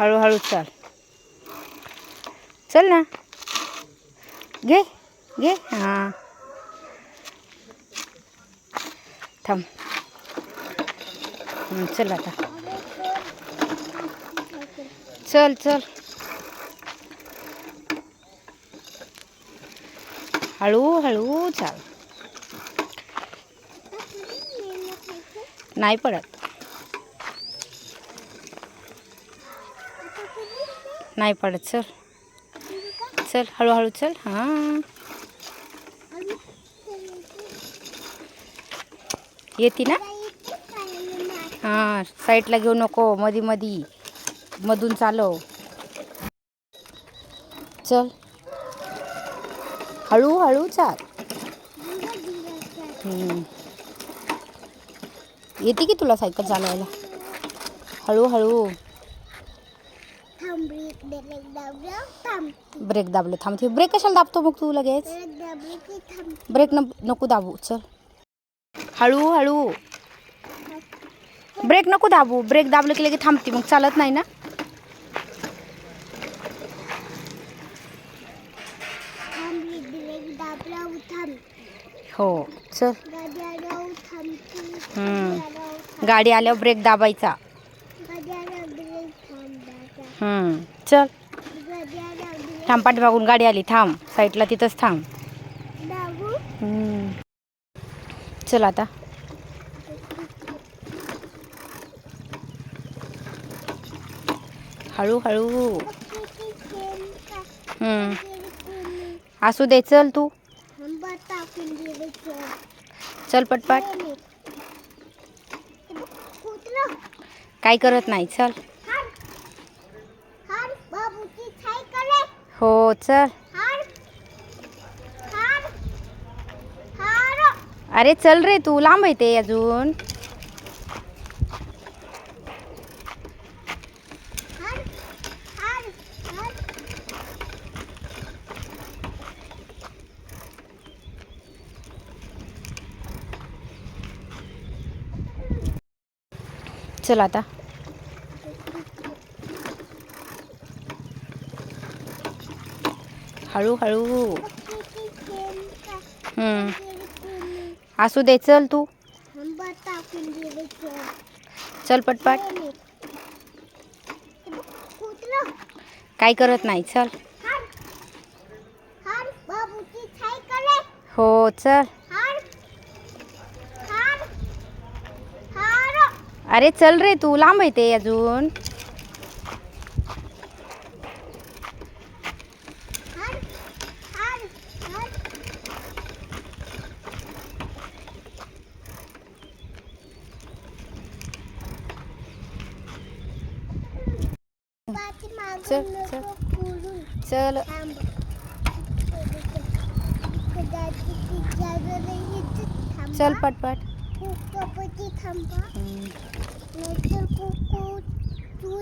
हळूहळू चाल. चल ना. घे घे. हां. थांब. चल आता. चल चल. हळू हळू चाल. नाही पडत. नाही पडत चल. चल हळूहळू चल. हां. येते ना? हां साईडला घेऊ नको मधी मधी. मधून चालव. चल. हळूहळू चाल. येते की तुला सायकल चालवायला? हळूहळू. ब्रेक दाबले थांबते ब्रेक कशाला दाबतो मग तू लगेच? ब्रेक न नको दाबू चल. हळू हळू. ब्रेक नको दाबू ब्रेक दाबलं की लगेच थांबते मग चालत नाही ना? हो चल. गाडी आल्यावर ब्रेक दाबायचा. चल. थांब पाठीमागून गाडी आली थांब. साईडला तिथंच थांब. चल आता. हळूहळू. असू दे चल तू. चल पटपट. काय करत नाही चल. हो चल. अरे चल रे तू लांब येते अजून. चल आता. हळूहळू. असू दे चल तू. चल. पटपट. काय करत नाही चल. हो चल. अरे चल रे तू लांब येते अजून. चल, चल. चल चल पटपट थांबा हम्म. नाहीतर कुकू